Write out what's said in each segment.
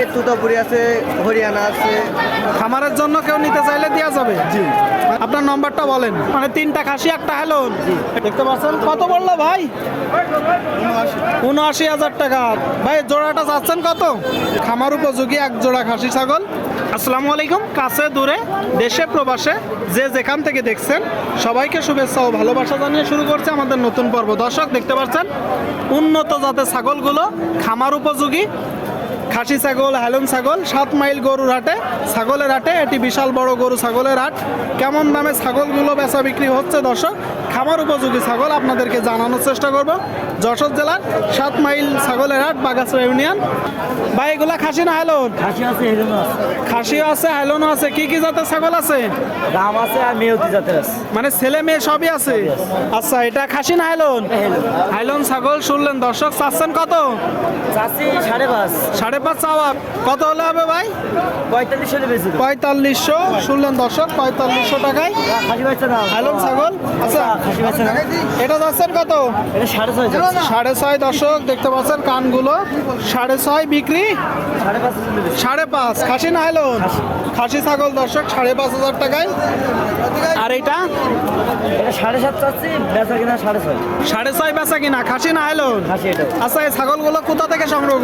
এই তুতাপুরি আছে হরিয়ানা আছে। খামারের জন্য কেউ নিতে চাইলে দেওয়া যাবে? জি। আপনার নম্বরটা বলেন। মানে তিনটা খাসি একটা হ্যালো। দেখতে পাচ্ছেন? কত বলল ভাই? উনআশি হাজার টাকা। ভাই জোড়াটা চাচ্ছেন কত? খামার উপযোগী এক জোড়া খাসি ছাগল। আসসালামু আলাইকুম। কাছে দূরে দেশে প্রবাসে যে যেখান থেকে দেখছেন সবাইকে শুভেচ্ছা ও ভালোবাসা জানিয়ে শুরু করছে আমাদের নতুন পর্ব। দর্শক দেখতে পাচ্ছেন? উন্নত জাতের ছাগলগুলো খামার উপযোগী খাসি ছাগল হ্যালন ছাগল, সাত মাইল গরুর হাটে, ছাগলের হাটে, এটি বিশাল বড় গরু ছাগলের হাট। কেমন দামে ছাগলগুলো বেচা বিক্রি হচ্ছে দর্শক? খামার উপযোগী ছাগল আপনাদেরকে জানানোর চেষ্টা করব। যশোর জেলার সাত মাইল ছাগলের হাট বাগাসরা ইউনিয়ন। ভাই এগুলা খাসি না হ্যালন খাসি আছে আছে। খাসিও আছে হ্যালনও আছে। কি কি জাতের ছাগল আছে? দাম আছে আর মেয়তি জাতের আছে। মানে ছেলে মেয়ে সবই আছে? আচ্ছা এটা খাসি না হ্যালন হাইলন। ছাগল শুনলেন। দর্শক চাচ্ছেন কত? চাষি সাড়ে পাঁচ। সাড়ে পাঁচ চাওয়া। কত হলে হবে ভাই? পঁয়তাল্লিশ বেশি পঁয়তাল্লিশশো। শুনলেন দর্শক পঁয়তাল্লিশশো টাকায়। খাসি বাচ্চা না হ্যালন ছাগল? আচ্ছা এটা যাচ্ছেন কত? এটা সাড়ে ছয় যাচ্ছে। সাড়ে ছয় দর্শক দেখতে পাচ্ছেন কানগুলো। সাড়ে ছয় বিক্রি। সাড়ে পাঁচ হলে খাসি না হ্যালন খাসি ছাগল দর্শক সাড়ে পাঁচ হাজার টাকায়। আর এটা? সাড়ে সাত চাচ্ছি বেচা কিনা সাড়ে ছয়। সাড়ে ছয় বেচা কিনা খাসি না এটা। আচ্ছা এই ছাগলগুলো কোথা থেকে সংগ্রহ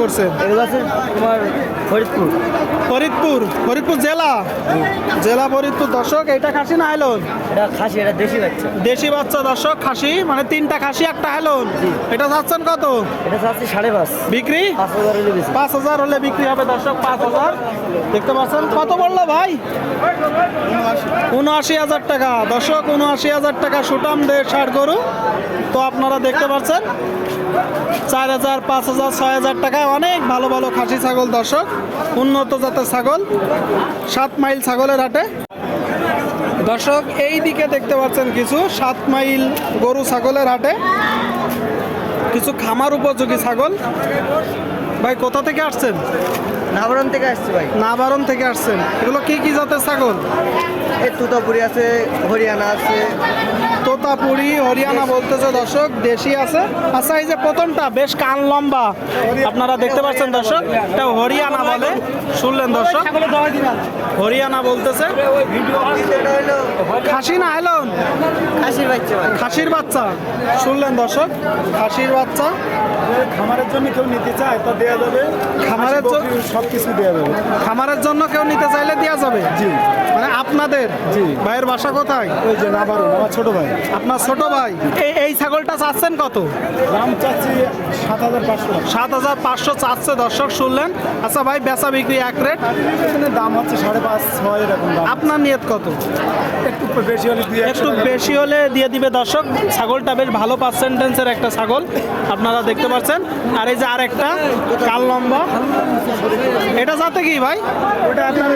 আছে তোমার ফরিদপুর। ফরিদপুর ফরিদপুর জেলা? জেলা ফরিদপুর দর্শক এটা খাসি না এটা খাসি এটা দেশি বাচ্চা। দেশি বাচ্চা দর্শক খাসি মানে তিনটা খাসি একটা হ্যালন এটা যাচ্ছেন কত? এটা চাচ্ছি সাড়ে পাঁচ। বিক্রি? পাঁচ হাজার হলে বিক্রি হবে দর্শক পাঁচ হাজার। দেখতে পাচ্ছেন কত বলল ভাই? উনআশি হাজার টাকা। দর্শক উনআশি হাজার টাকা সুটাম দে ষাট গরু। তো আপনারা দেখতে পাচ্ছেন চার হাজার পাঁচ হাজার ছয় হাজার টাকায় অনেক ভালো ভালো খাসি ছাগল দর্শক। উন্নত জাতের ছাগল সাত মাইল ছাগলের হাটে। দর্শক, এই দিকে দেখতে পাচ্ছেন কিছু সাত মাইল গরু ছাগলের হাটে। কিছু খামার উপযোগী ছাগল। ভাই, কোথা থেকে আসছেন? নাবরণ থেকে আসছে ভাই। নাবারণ থেকে আসছেন। এগুলো কি কি জাতের ছাগল? এই তুতাপুরি আছে হরিয়ানা আছে। তোতাপুরি হরিয়ানা বলতেছে দর্শক দেশি আছে। আচ্ছা এই যে প্রথমটা বেশ কান লম্বা। আপনারা দেখতে পাচ্ছেন দর্শক এটা হরিয়ানা বলে শুনলেন দর্শক। হরিয়ানা বলতেছে। খাসি না হেলন? খাসির বাচ্চা ভাই। খাসির বাচ্চা শুনলেন দর্শক। খাসির বাচ্চা। খামারের জন্য কেউ নিতে চায় তা দেওয়া যাবে। খামারের সব কিছু দেওয়া যাবে। খামারের জন্য কেউ নিতে চাইলে দেওয়া যাবে? জি। মানে আপনাদের? জি। ভাইয়ের বাসা কোথায়? ওই যে নাবারুন আমার ছোট ভাই। আপনার ছোট ভাই? এই এই ছাগলটা চাচ্ছেন কত? দাম চাচ্ছি সাত হাজার পাঁচশো। দর্শক শুনলেন। আচ্ছা ভাই বেচা বিক্রি এক রেট। দাম হচ্ছে সাড়ে পাঁচ ছয় এরকম আপনার নিয়ত কত? একটু বেশি হলে দুই একটু বেশি হলে দিয়ে দিবে দর্শক। ছাগলটা বেশ ভালো পার্সেন্টেন্সের একটা ছাগল আপনারা দেখতে পাচ্ছেন। আর এই যে আর একটা কাল লম্বা। এটা যাতে কি ভাই? ওটা আপনার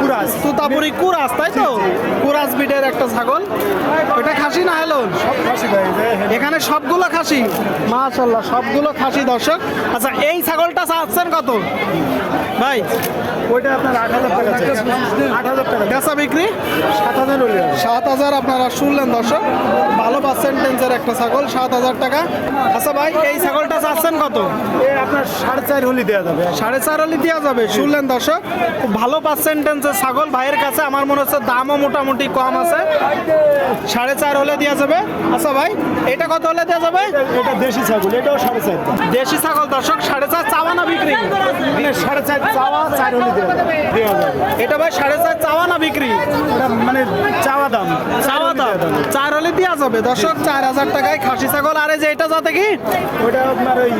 কুরাস। তুতাপুরি কুরাস তাই তো? কুরাস বিটের একটা ছাগল। ওটা খাসি না হলো সব খাসি ভাই যে এখানে সবগুলো খাসি। মাশাল্লাহ সবগুলো খাসি দর্শক। আচ্ছা এই ছাগলটা চাচ্ছেন কত? ভাই ওইটা আপনার আট হাজার টাকা। আট হাজার টাকা। বেচা বিক্রি? সাত হাজার সাত হাজার আপনারা শুনলেন দর্শক। ভালো পার্সেন্টেন্সের একটা ছাগল সাত হাজার টাকা। আচ্ছা ভাই এই ছাগলটা চাচ্ছেন কত? আপনার সাড়ে চার হলে দেওয়া যাবে। সাড়ে চার হলি দেওয়া যাবে শুনলেন দর্শক। খুব ভালো পার্সেন্টেন্সের ছাগল ভাইয়ের কাছে আমার মনে হচ্ছে দামও মোটামুটি কম আছে। সাড়ে চার হলে দেওয়া যাবে? আচ্ছা ভাই এটা কত হলে দেওয়া যাবে? এটা দেশি ছাগল এটাও সাড়ে চার দেশি ছাগল দর্শক সাড়ে চার চাওয়া না বিক্রি। মানে সাড়ে চার চাওয়া চার হলে দেওয়া যাবে। এটা ভাই সাড়ে চার চাওয়া না বিক্রি মানে চাওয়া দাম। চাওয়া দাম। চার হলে দেওয়া যাবে। দর্শক চার হাজার টাকায় খাসি ছাগল। আরে যে এটা যাতে কি? ওটা আপনার ওই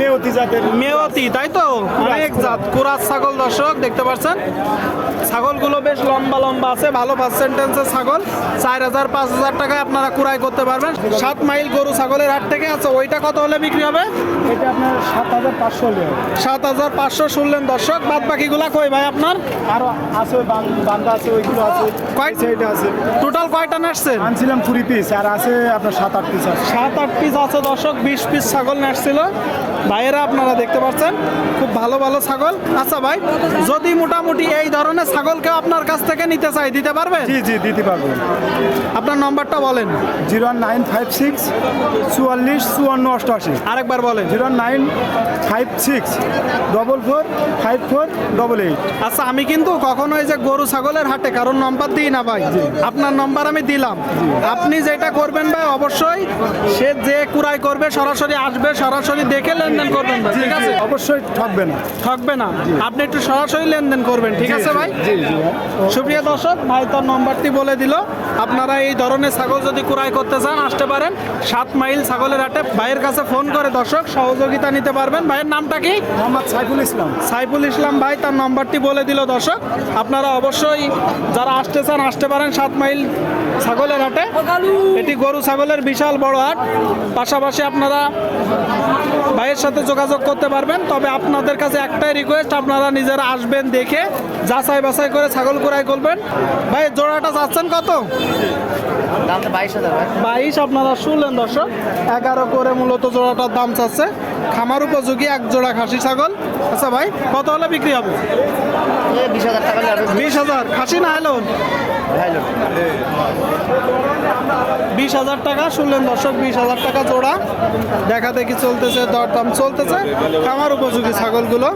মেয়তি জাতের। মেয়তি তাই তো? অনেক জাত কুরাজ ছাগল দর্শক দেখতে পাচ্ছেন? ছাগলগুলো বেশ লম্বা লম্বা আছে ভালো পার্সেন্টেন্সের ছাগল। চার হাজার পাঁচ হাজার টাকায় আপনারা কুড়াই করতে পারবেন। সাত মাইল গরু ছাগলের হাট থেকে আছে ওইটা কত হলে বিক্রি হবে? এটা আপনার সাত হাজার পাঁচশো সাত হাজার পাঁচশো শুনলেন দর্শক বাদ বাকিগুলা কই ভাই আপনার? আরও আছে বান- বান্দা আছে ওইগুলো আছে কয়- আছে। টোটাল কয়টা নাচছেন আনছিলাম কুড়ি পিস আর আছে আপনার সাত আট পিস আছে। সাত আট পিস আছে দর্শক বিশ পিস ছাগল নাচছিল ভাইয়েরা আপনারা দেখতে পাচ্ছেন খুব ভালো ভালো ছাগল। আচ্ছা ভাই যদি মোটামুটি এই ধরনের ছাগলকে আপনার কাছ থেকে নিতে চাই দিতে পারবে? জি জি দিতে পারব। আপনার নম্বরটা বলেন। জিরো নাইন ফাইভ সিক্স চুয়াল্লিশ চুয়ান্ন অষ্টআশি। আরেকবার বলেন। Zero nine five six double four five four double eight. আচ্ছা আমি কিন্তু কখনো এই যে গরু ছাগলের হাটে কারণ নম্বর দিই না ভাই। আপনার নম্বর আমি দিলাম। আপনি যেটা করবেন ভাই অবশ্যই সে যে কুড়াই করবে সরাসরি আসবে সরাসরি দেখে লেনদেন করবেন ভাই ঠিক আছে? অবশ্যই ঠকবে না। ঠকবে না? আপনি একটু সরাসরি লেনদেন করবেন ঠিক আছে ভাই? সুপ্রিয় দর্শক ভাই তার নম্বরটি বলে দিল আপনারা এই ধরনের ছাগল যদি কুড়াই করতে চান আসতে পারেন। সাত মাইল ছাগলের হাটে ভাইয়ের কাছে ফোন করে দর্শক সহযোগিতা নিতে পারবেন। ভাইয়ের নামটা কি? মোহাম্মদ সাইফুল ইসলাম। সাইফুল ইসলাম ভাই তার নম্বরটি বলে দিল দর্শক। আপনারা অবশ্যই যারা আসতে চান আসতে পারেন। সাত মাইল ছাগলের হাটে এটি গরু ছাগলের বিশাল বড় হাট। পাশাপাশি আপনারা ভাইয়ের সাথে যোগাযোগ করতে পারবেন। তবে আপনাদের কাছে একটাই রিকোয়েস্ট আপনারা নিজেরা আসবেন দেখে যাচাই বাছাই করে ছাগল ক্রয় করবেন। ভাই জোড়াটা চাচ্ছেন কত? বাইশ বাইশ আপনারা শুনলেন দর্শক। এগারো করে মূলত জোড়াটার দাম চাচ্ছে। খামার উপযোগী এক জোড়া খাসি ছাগল। আচ্ছা ভাই কত হলে বিক্রি হবে? বিশ হাজার খাসি না হলো বিশ হাজার টাকা শুনলেন দর্শক বিশ হাজার টাকা জোড়া। দেখা দেখি চলতেছে দরদাম চলতেছে। খামার উপযোগী ছাগলগুলো।